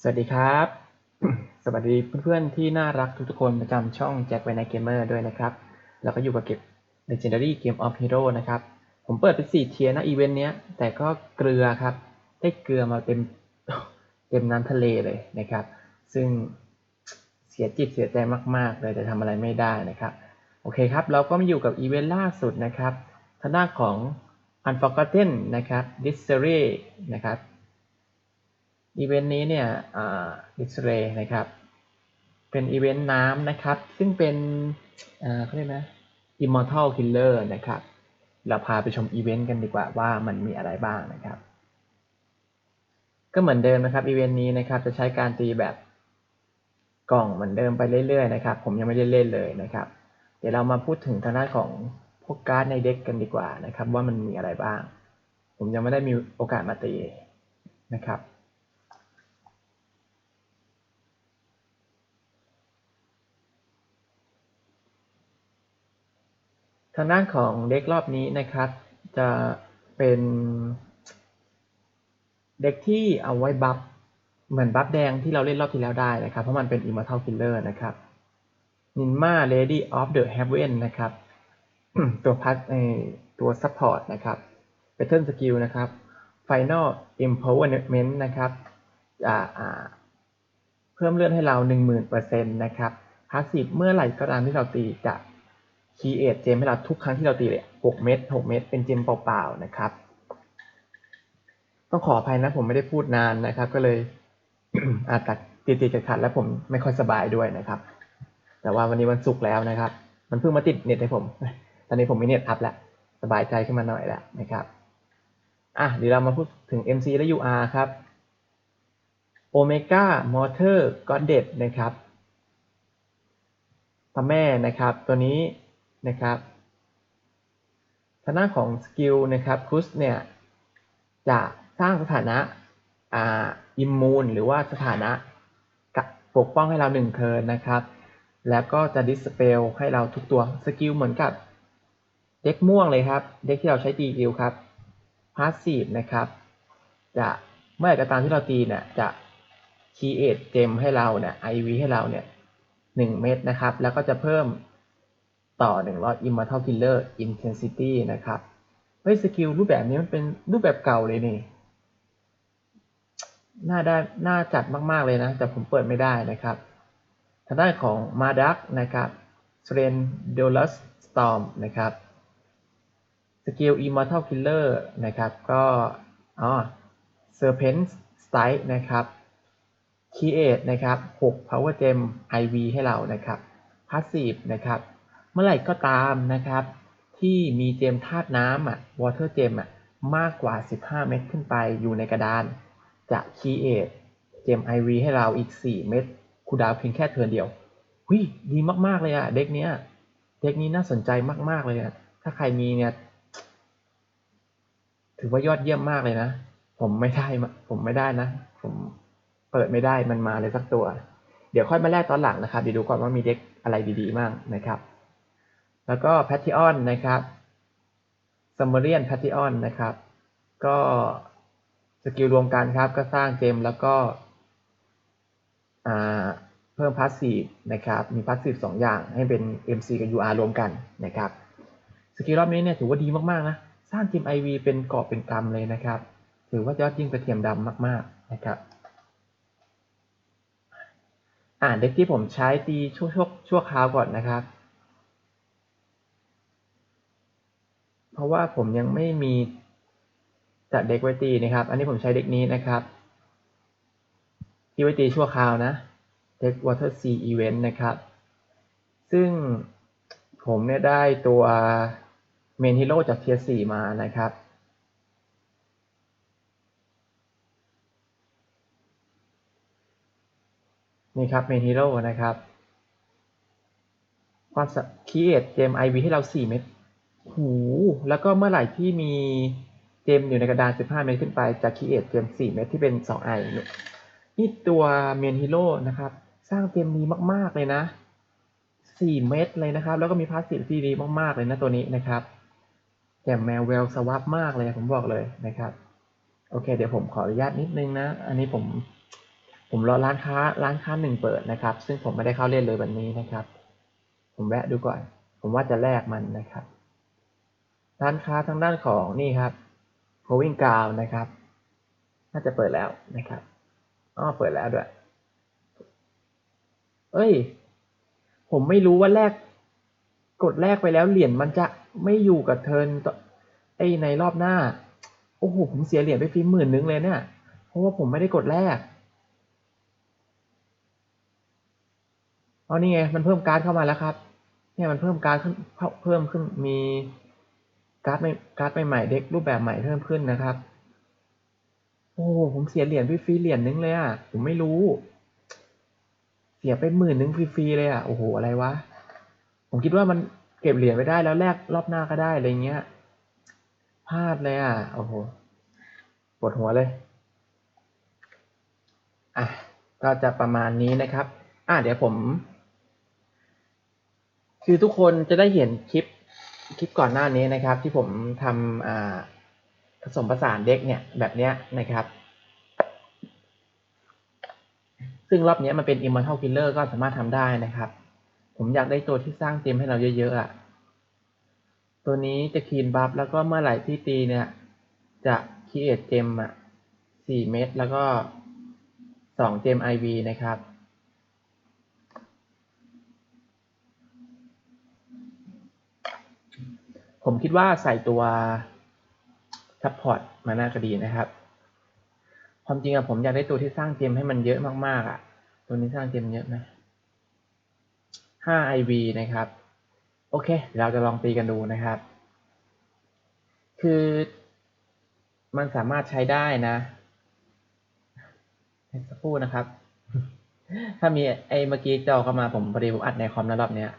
สวัสดีครับ สวัสดีเพื่อนๆที่น่ารักทุกๆคนประจำช่องแจ็คไวไนเกมเมอร์ด้วยนะครับ แล้วก็อยู่กับเก็บ Legendary Game of Hero นะครับ ผมเปิดเป็น4เทียร์นะอีเวนต์เนี้ย แต่ก็เกลือครับ ได้เกลือมาเต็มเต็มน้ำทะเลเลยนะครับ ซึ่งเสียจิตเสียใจมากๆเลยแต่ทำอะไรไม่ได้นะครับ โอเคครับ เราก็มาอยู่กับอีเวนต์ล่าสุดนะครับทางด้านของ Unforgotten นะครับ d i s t e r y นะครับ อีเวนต์นี้เนี่ยดิสเรย์นะครับ เป็นอีเวนต์น้ำนะครับ ซึ่งเป็นเขาเรียกนะ Immortal Killer นะครับ เราพาไปชมอีเวนต์กันดีกว่าว่ามันมีอะไรบ้างนะครับ ก็เหมือนเดิมนะครับอีเวนต์นี้นะครับจะใช้การตีแบบกล่องเหมือนเดิมไปเรื่อยๆนะครับ ผมยังไม่ได้เล่นเลยนะครับ เดี๋ยวเรามาพูดถึงทางด้านของพวกการ์ดในเด็กกันดีกว่านะครับ ว่ามันมีอะไรบ้าง ผมยังไม่ได้มีโอกาสมาตีนะครับ ทางด้านของเด็กรอบนี้นะครับ จะเป็นเด็กที่เอาไว้บัฟเหมือนบัฟแดงที่เราเล่นรอบที่แล้วได้นะครับ เพราะมันเป็น Immortal Killer นะครับ Ninma Lady of the Heaven นะครับ ตัวพัดตัว Support นะครับ Pattern Skill นะครับ Final Empowerment นะครับจะเพิ่มเลือดให้เรา 10,000%นะครับ Passive เมื่อไหร่ก็ตามที่เราตีจะ คีเอทเจมให้เราทุกครั้งที่เราตีเลย6เม็ด6เม็ดเป็นเจมเปล่าๆนะครับ ต้องขออภัยนะผมไม่ได้พูดนานนะครับ ก็เลยอาจตัดติดติดขัดๆแล้วผมไม่ค่อยสบายด้วยนะครับ แต่ว่าวันนี้วันศุกร์แล้วนะครับ มันเพิ่งมาติดเน็ตให้ผม ตอนนี้ผมมีเน็ตอัพแล้วสบายใจขึ้นมาหน่อยแล้วนะครับอะเดี๋ยวเรามาพูดถึง MC และ UR ครับ Omega Motor Goddess นะครับพระแม่นะครับ ตัวนี้ นะครับทางด้านของสกิลนะครับคุสเนี่ยจะสร้างสถานะอ่าอิมมูนหรือว่าสถานะปกป้องให้เราหนึ่งเทิร์นนะครับ แล้วก็จะดิสเปลให้เราทุกตัวสกิลเหมือนกับเด็กม่วงเลยครับ เด็กที่เราใช้ตีกิลครับพาสซีฟนะครับ จะเมื่อไหร่ก็ตามที่เราตีเนี่ยจะคีเอทเจมให้เราเนี่ยไอวีให้เราเนี่ยหนึ่งเม็ดนะครับ แล้วก็จะเพิ่ม ต่อหนึ่งร้อย Immortal Killer Intensity นะครับ เฮ้ย สกิลรูปแบบนี้มันเป็นรูปแบบเก่าเลยนี่ น่าได้ น่าจัดมาก ๆ เลยนะ แต่ผมเปิดไม่ได้นะครับ ทางด้านของมาดักนะครับ s r e n d o l u s Storm นะครับ สกิล Immortal Killer นะครับ ก็อ๋อ Serpent Strike นะครับ Create นะครับ 6 Power Gem IV ให้เรานะครับ Passive นะครับ มื่อไหร่ก็ตามนะครับ ที่มีเจมธาตุน้ำอะ Water Gem อะมากกว่า 15 เม็ดขึ้นไปอยู่ในกระดาน จะ Create เจม IV ให้เราอีก 4 เม็ดคูดาวเพียงแค่เทินเดียวหุยดีมากๆเลยอะ เด็กเนี้ย เด็กนี้น่าสนใจมากๆเลยอะ ถ้าใครมีเนี่ย ถือว่ายอดเยี่ยมมากเลยนะ ผมไม่ได้มาผมไม่ได้นะ ผมเปิดไม่ได้มันมาเลยสักตัว เดี๋ยวค่อยมาแลกตอนหลังนะครับเดี๋ยวดูก่อนว่ามีเด็กอะไรดีๆบ้างนะครับ แล้วก็แพทติออนนะครับซัมเมเรียนแพทติออนนะครับ ก็สกิลรวมกันครับ ก็สร้างเกมแล้วก็เพิ่มพาสซีฟนะครับ มีพาสซีฟสองอย่างให้เป็น MC กับ UR รวมกันนะครับ สกิลรอบนี้เนี่ยถือว่าดีมาก ๆ นะ สร้างทีม IV เป็นกอบเป็นกำเลยนะครับ ถือว่ายอดยิ่งกระเทียมดำมาก ๆ นะครับอ่านเด็กที่ผมใช้ตีชั่วชั่วชั่วคราวก่อนนะครับ เพ ราะว่าผมยังไม่มีจัดเด็กไว้ตีนะครับ อันนี้ผมใช้เด็กนี้นะครับ ที่ไว้ตีชั่วคราวนะเด็ก Water Sea Event นะครับ ซึ่งผมเนี่ยได้ตัวเมนฮีโร่จากเทียสี่มานะครับ นี่ครับเมนฮีโร่นะครับ ความคีเอทเจมไอวีให้เรา 4 เม็ด หู แล้วก็เมื่อไหร่ที่มีเจมอยู่ในกระดาน 15 เม็ดขึ้นไปจะคีเอทเจม 4 เม็ดที่เป็น2ไอนี่ตัวเมนฮีโร่นะครับ สร้างเจมดีมาก ๆ เลยนะ 4 เม็ดเลยนะครับ แล้วก็มีพาสซีฟที่ดีมาก ๆ เลยนะตัวนี้นะครับแจ่มแมวแววสวับมากเลยผมบอกเลยนะครับ โอเค เดี๋ยวผมขออนุญาตนิดนึงนะ อันนี้ผมผมรอร้านค้าร้านค้าหนึ่งเปิดนะครับ ซึ่งผมไม่ได้เข้าเล่นเลยวันนี้นะครับ ผมแวะดูก่อน ผมว่าจะแลกมันนะครับ ร้านค้าทางด้านของนี่ครับ Going g r o u n d นะครับ น่าจะเปิดแล้วนะครับอ๋อเปิดแล้วด้วย เอ้ย ผมไม่รู้ว่าแลกกดแลกไปแล้วเหรียญมันจะไม่อยู่กับเทินต่อไอในรอบหน้า โอ้โห ผมเสียเหรียญไปฟรีหมื่นนึงเลยเนี่ย เพราะว่าผมไม่ได้กดแลกเอ๋อนี่ไง มันเพิ่มการ์ดเข้ามาแล้วครับ เนี่ยมันเพิ่มการ์ดขึ้น เพิ่มขึ้นมี การ์ดใหม่การ์ดใหม่ๆเด็กรูปแบบใหม่เพิ่มขึ้นนะครับ โอ้ผมเสียเหรียญฟรีๆเหรียญนึงเลยอะผมไม่รู้ เสียไปหมื่นนึงฟรีๆเลยอะโอ้โหอะไรวะผมคิดว่ามันเก็บเหรียญไว้ได้แล้วแลกรอบหน้าก็ได้อะไรเงี้ยพลาดเลยอะโอ้โหปวดหัวเลยอะก็จะประมาณนี้นะครับ อะเดี๋ยวผม คือทุกคนจะได้เห็นคลิป คลิปก่อนหน้านี้นะครับที่ผมทำผสมผสานเด็กเนี่ยแบบเนี้ยนะครับ ซึ่งรอบนี้มันเป็น Immortal Killer ก็สามารถทำได้นะครับ ผมอยากได้ตัวที่สร้างเต็มให้เราเยอะๆอะตัวนี้จะคีนบัฟแล้วก็เมื่อไหร่ที่ตีเนี่ย จะคีเอทเจมอะสี่เม็ดแล้วก็สองเจม IV นะครับ ผมคิดว่าใส่ตัวซัพพอร์ตมาน่าจะดีนะครับ ความจริงอะผมอยากได้ตัวที่สร้างเจมให้มันเยอะมากๆอะตัวนี้สร้างเจมเยอะไหมห้า IV นะครับ โอเค เราจะลองตีกันดูนะครับ คือมันสามารถใช้ได้นะสักครู่นะครับ ถ้ามีไอ้เมื่อกี้จอเข้ามาผมพอดีผมอัดในคอมแล้วรอบเนี้ย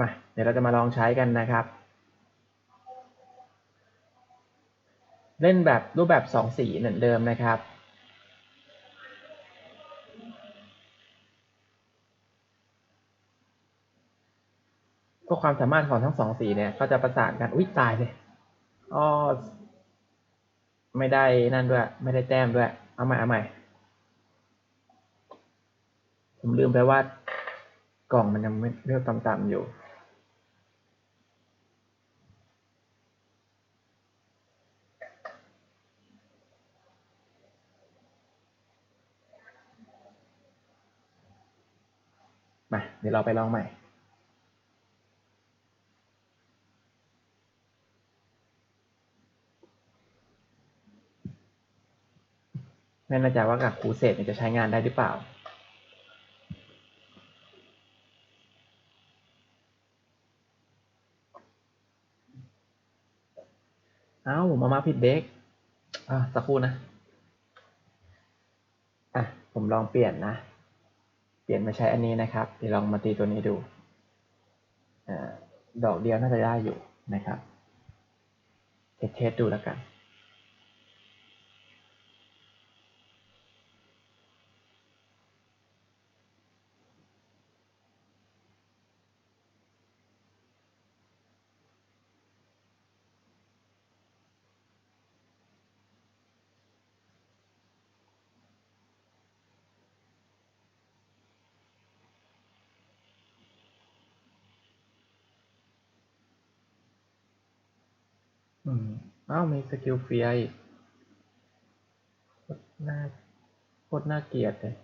มาเดี๋ยวเราจะมาลองใช้กันนะครับ เล่นแบบรูปแบบสองสีเหมือนเดิมนะครับ ก็ความสามารถของทั้งสองสีเนี่ยก็จะประสานกัน อุ้ยตายเลยอ๋อไม่ได้นั่นด้วย ไม่ได้แต้มด้วย เอาใหม่เอาใหม่ ผมลืมไปว่ากล่องมันยังไม่เลือกต่ำๆอยู่ มา เดี๋ยวเราไปลองใหม่ไม่แน่ใจว่ากับครูเศษจะใช้งานได้หรือเปล่าเอ้ามามาผิดเด็กอะสักครู่นะ อะ ผมลองเปลี่ยนนะ ลี่ยนมาใช้อันนี้นะครับเดี๋ยวลองมาตีตัวนี้ดูอดอกเดียวน่าจะได้อยู่นะครับเทสเทสดูแล้วกัน อืมอ้าวมีสกิลเฟียอีกโคตรน่าโคตรน่าเกลียดเลย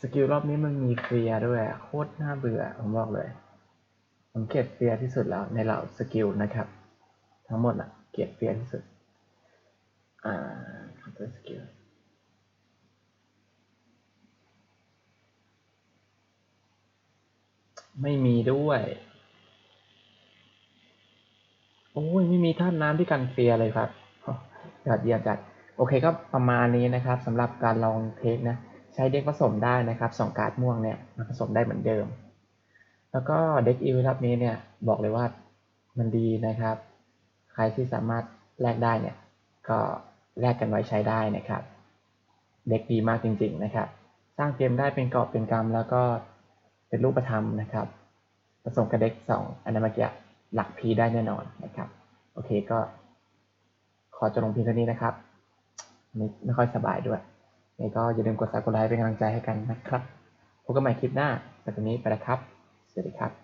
สกิลรอบนี้มันมีเฟียร์ด้วย โคตรน่าเบื่อผมบอกเลย ผมเกลียดเฟียร์ที่สุดแล้วในเหล่าสกิลนะครับ ทั้งหมดอะเกลียดเฟียร์ที่สุด อ่าตัวสกิลไม่มีด้วย โอ้ย ไม่มีท่านน้ำที่กันเฟียเลยครับยอดเยี่ยมจัด โอเคก็ประมาณนี้นะครับสำหรับการลองเทคนะ ใช้เด็กผสมได้นะครับสองการ์ดม่วงเนี่ยมาผสมได้เหมือนเดิม แล้วก็เด็กอีวิลับนี้เนี่ยบอกเลยว่ามันดีนะครับ ใครที่สามารถแลกได้เนี่ยก็แลกกันไว้ใช้ได้นะครับ เด็กดีมากจริง ๆนะครับ สร้างเกมได้เป็นกอบเป็นกำแล้วก็เป็นรูปธรรมนะครับผสมกับเด็กสองอันนั้นเมื่อกี้หลักพีได้แน่นอนนะครับ โอเคก็ขอจบลงเพียงเท่านี้นะครับไม่ไม่ค่อยสบายด้วย นี่ก็อย่าลืมกดซับกดไลค์เป็นกำลังใจให้กันนะครับพบกันใหม่คลิปหน้าแต่ตอนนี้ไปแล้วครับ สวัสดีครับ